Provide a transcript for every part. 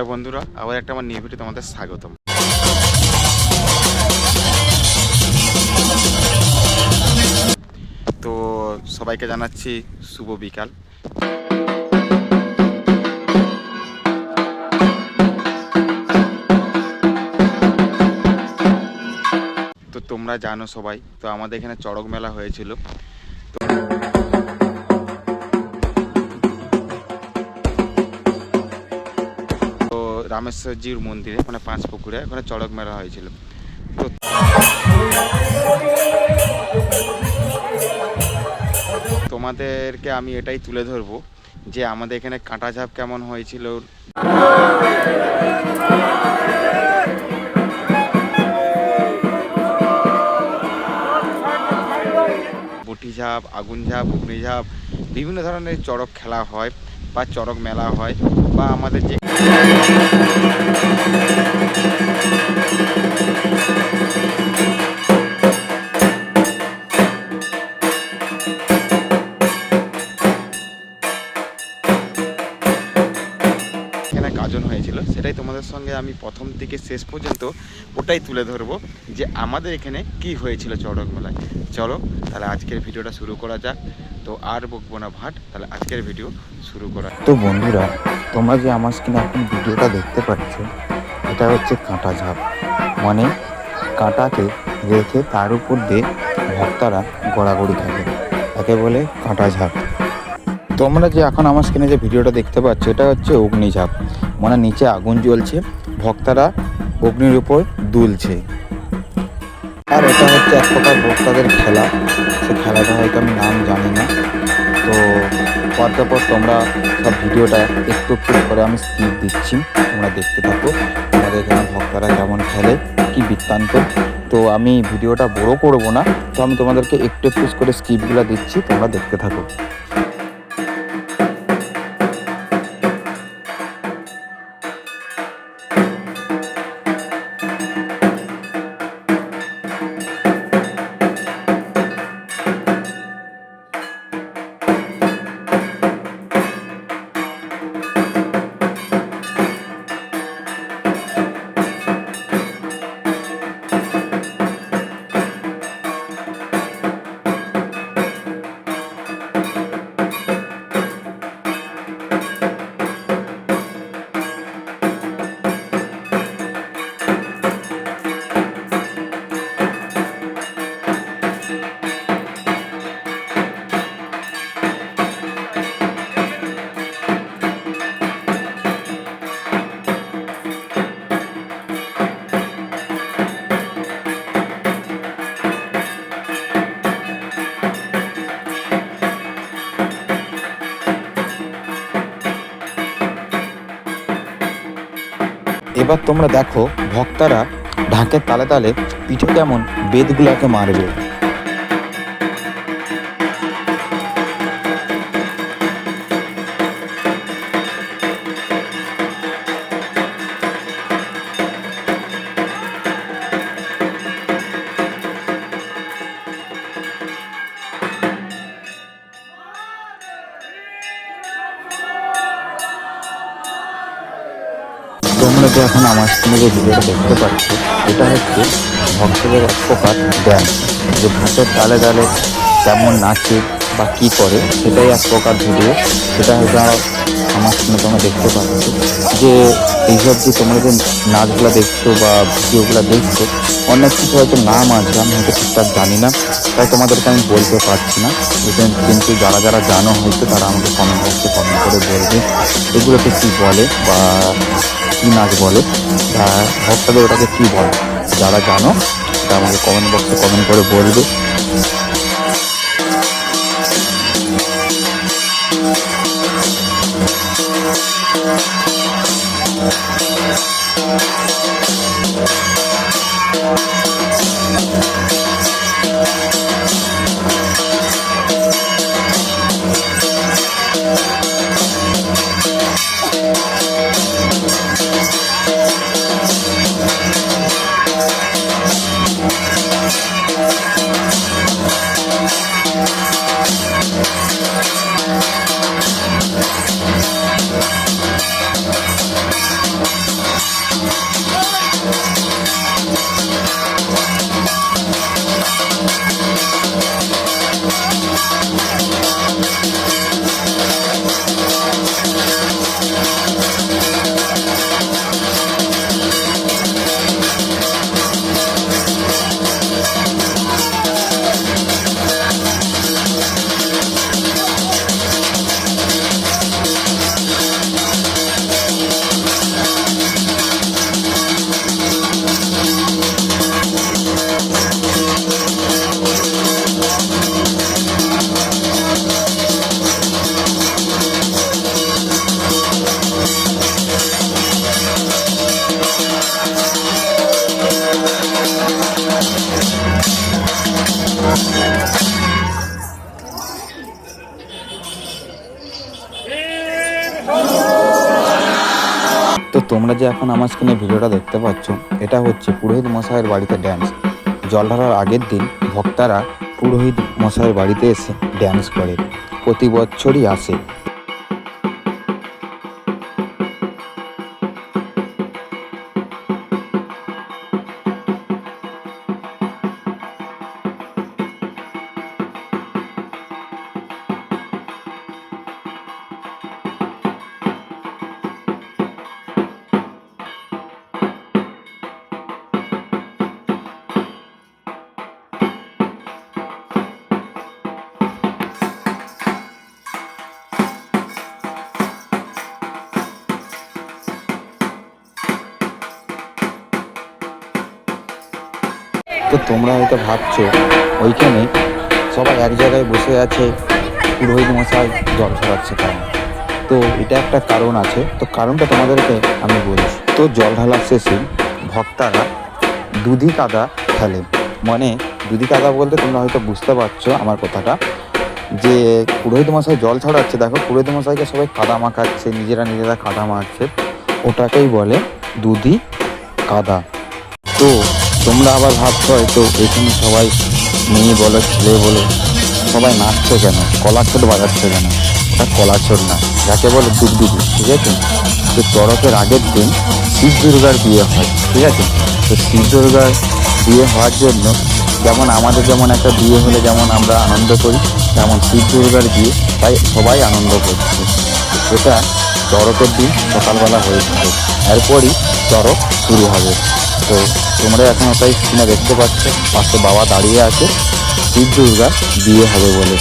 Hello বন্ধুরা, আবার একটা আমার নিউ ভিডিও তোমাদের স্বাগতম। তো সবাইকে জানাচ্ছি শুভ বিকাল। তো তোমরা জানো সবাই, তো আমাদের এখানে চড়ক মেলা হয়েছিল। তো রামেশ্বরজির মন্দিরে মানে পাঁচ পুকুরে, ওখানে চড়ক মেলা হয়েছিল। তো তোমাদেরকে আমি এটাই তুলে ধরবো যে আমাদের এখানে কাঁটা ঝাপ কেমন হয়েছিল। বটি ঝাপ আগুন ঝাপ অগ্নি বিভিন্ন ধরনের চড়ক খেলা হয়। বা চড়ক মেলা হয় বা আমাদের যে আমি প্রথম থেকে শেষ পর্যন্ত ওটাই তুলে ধরবো যে আমাদের এখানে কি হয়েছিল চড়ক মেলায়। চলো, তাহলে আজকের ভিডিওটা শুরু করা যাক। তো আর বকবো না ভাট, তাহলে আজকের ভিডিও শুরু করা তো বন্ধুরা, তোমরা যে আমার স্ক্রিনে এখন ভিডিওটা দেখতে পাচ্ছ, এটা হচ্ছে কাঁটা ঝাপ মানে কাঁটাকে রেখে তার উপর দিয়ে ভক্তরা গড়াগড়ি থাকে। তাকে বলে কাঁটা ঝাপ তোমরা যে এখন আমার স্ক্রিনে যে ভিডিওটা দেখতে পাচ্ছ, এটা হচ্ছে অগ্নিঝাপ। মানে নিচে আগুন জ্বলছে ভক্তরা অগ্নির উপর দুলছে। আর এটা হচ্ছে এক প্রকার ভক্তদের খেলা। সে খেলাটা হয়তো আমি নাম জানি না। তো পর তোমরা সব ভিডিওটা একটু একটু করে আমি স্কিপ দিচ্ছি। তোমরা দেখতে থাকো আমাদের এখানে ভক্তরা কেমন খেলে, কি বৃত্তান্ত। তো আমি ভিডিওটা বড় করব না। তো আমি তোমাদেরকে একটু একটু করে স্কিপগুলো দিচ্ছি, তোমরা দেখতে থাকো। এবার তোমরা দেখো ভক্তারা ঢাকের তালে তালে পিঠে কেমন বেদগুলাকে মারবে। তোমরা যে এখন আমার স্ক্রিনে যে ভিডিওটা দেখতে পাচ্ছি, এটা হচ্ছে ভক্তদের এক প্রকার ড্যান্স যে ভাতের ডালে ডালে কেমন নাচে বা কী করে, সেটাই এক প্রকার ভিডিও। সেটা হয়তো স্ক্রিনে তোমরা দেখতে পাচ্ছ। যে এইসব যে তোমরা যে নাচগুলো দেখছ বা ভিডিওগুলো দেখছ, অনেক কিছু হয়তো নাম আছে আমি হয়তো ঠিকঠাক জানি না, তাই তোমাদেরকে আমি বলতে পারছি না। কিন্তু- যারা যারা জানো হয়তো তারা আমাকে কমেন্ট বক্সে কমেন্ট করে বলবে এগুলোকে কী বলে বা কী নাচ বলে ভক্তদের ওটাকে কী বলে? যারা জানো তা আমাকে কমেন্ট বক্সে কমেন্ট করে বলবে। তোমরা যে এখন আমার স্ক্রিনে ভিডিওটা দেখতে পাচ্ছ, এটা হচ্ছে পুরোহিত মশাইয়ের বাড়িতে ড্যান্স জল ঢালার আগের দিন ভক্তারা পুরোহিত মশাইয়ের বাড়িতে এসে ড্যান্স করে। প্রতি বছরই আসে। তোমরা হয়তো ভাবছ, ওইখানে সবাই এক জায়গায় বসে আছে, পুরোহিত মশাই জল ছড়াচ্ছে কারণ তো এটা একটা কারণ আছে। তো কারণটা তোমাদেরকে আমি বলছি। তো জল ঢালার শেষে ভক্তারা দুধি কাদা খেলে মানে দুধি কাদা বলতে তোমরা হয়তো বুঝতে পারছ আমার কথাটা, যে পুরোহিত মশাই জল ছড়াচ্ছে দেখো, পুরোহিত মশাইকে সবাই কাদা মাখাচ্ছে, নিজেরা নিজেরা কাদা মাখছে ওটাকেই বলে দুধি কাদা তো তোমরা আবার ভাবছ হয়তো এখানে সবাই মেয়ে বলো, ছেলে বলো, সবাই নাচছে কেন? কলাছট বাজাচ্ছে কেন? ওটা কলাছট না, যাকে বলে ডুগডুগি ঠিক আছে? তো চড়কের আগের দিন শিব দুর্গার বিয়ে হয়, ঠিক আছে? তো শিব দুর্গার বিয়ে হওয়ার জন্য যেমন আমাদের যেমন একটা বিয়ে হলে যেমন আমরা আনন্দ করি, তেমন শিব দুর্গার বিয়ে তাই সবাই আনন্দ করছে। এটা চড়কের দিন সকালবেলা হয়ে থাকে। এরপরই চড়ক শুরু হবে। তো তোমরা এখন ওটাই স্ক্রিনে দেখতে পাচ্ছ। পাশে বাবা দাঁড়িয়ে আছে। শিব দুর্গা বিয়ে হবে বলে।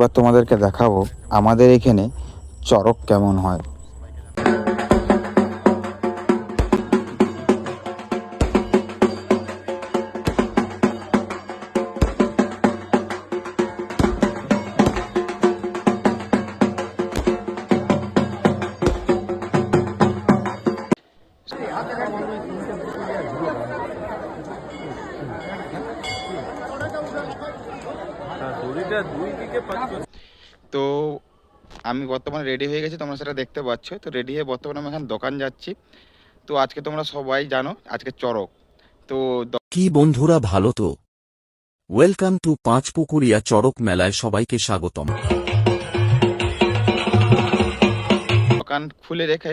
এবার তোমাদেরকে দেখাবো আমাদের এখানে চড়ক কেমন হয়। আমি বর্তমানে রেডি হয়ে গেছি তোমরা সেটা দেখতে পাচ্ছ। তো রেডি হয়ে বর্তমানে আমি এখন দোকান যাচ্ছি। তো আজকে তোমরা সবাই জানো আজকে চড়ক। তো কি বন্ধুরা ভালো তো? ওয়েলকাম টু পাঁচপুকুরিয়া চড়ক মেলায় সবাইকে স্বাগতম। দোকান খুলে রেখে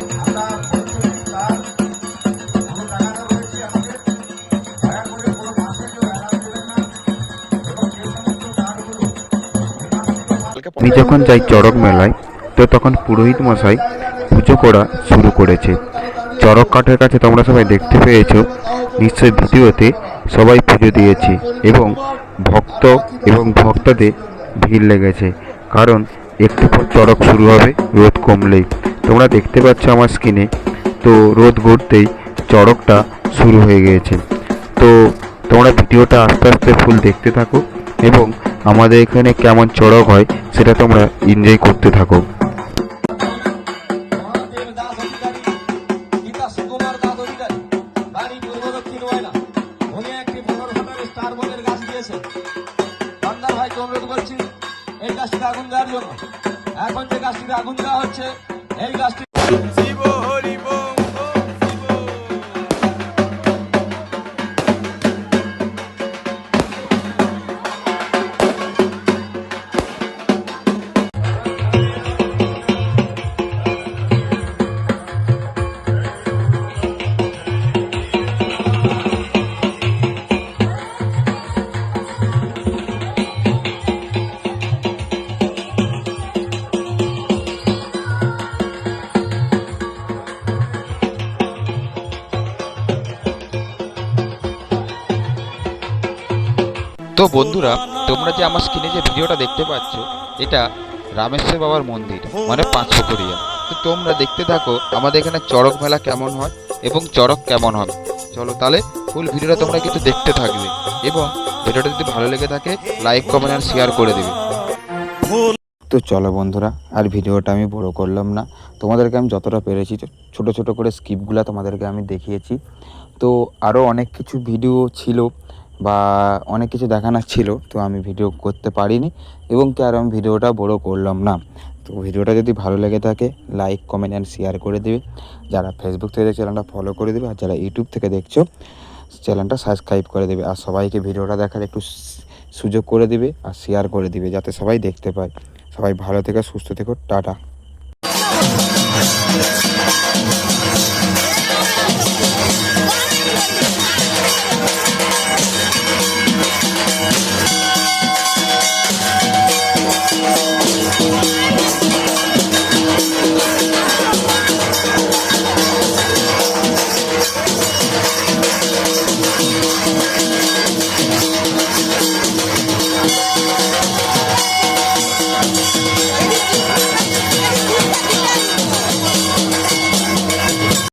কালকে আমি যখন যাই চড়ক মেলায় তো তখন পুরোহিত মশাই পুজো করা শুরু করেছে। চড়ক কাঠের কাছে তোমরা সবাই দেখতে পেয়েছ, নিশ্চয় ভিডিওতে সবাই পুজো দিয়েছে এবং ভক্ত এবং ভক্তদের ভিড় লেগেছে। কারণ একটু পর চড়ক শুরু হবে, রোদ কমলেই। তোমরা দেখতে পাচ্ছ আমার স্ক্রিনে, তো রোদ ঘুরতেই চড়কটা শুরু হয়ে গিয়েছে। তো তোমরা ভিডিওটা আস্তে আস্তে ফুল দেখতে থাকো এবং আমাদের এখানে কেমন চড়ক হয় সেটা তোমরা এনজয় করতে থাকো। বন্ধুরা, তোমরা যে আমার স্ক্রিনে যে ভিডিওটা দেখতে পাচ্ছ, এটা রামেশ্বর বাবার মন্দির মানে পাঁচপুকুরিয়া তো তোমরা দেখতে থাকো, আমাদের এখানে চড়ক মেলা কেমন হয় এবং চড়ক কেমন হবে। চলো তাহলে ফুল ভিডিওটা তোমরা কিন্তু দেখতে থাকবে এবং ভিডিওটা যদি ভালো লেগে থাকে লাইক কমেন্ট আর শেয়ার করে দেবে। তো চলো বন্ধুরা, আর ভিডিওটা আমি বড় করলাম না। তোমাদেরকে আমি যতটা পেরেছি ছোট ছোট করে স্কিপগুলো তোমাদেরকে আমি দেখিয়েছি। তো আরও অনেক কিছু ভিডিও ছিল। বা অনেক কিছু দেখানোর ছিল, তো আমি ভিডিও করতে পারিনি এবং কি আর আমি ভিডিওটা বড় করলাম না। তো ভিডিওটা যদি ভালো লেগে থাকে লাইক কমেন্ট অ্যান্ড শেয়ার করে দেবে। যারা ফেসবুক থেকে চ্যানেলটা ফলো করে দেবে। আর যারা ইউটিউব থেকে দেখছ, চ্যানেলটা সাবস্ক্রাইব করে দেবে। আর সবাইকে ভিডিওটা দেখার একটু সুযোগ করে দিবে আর শেয়ার করে দিবে, যাতে সবাই দেখতে পায়। সবাই ভালো থেকো, সুস্থ থেকো, টাটা।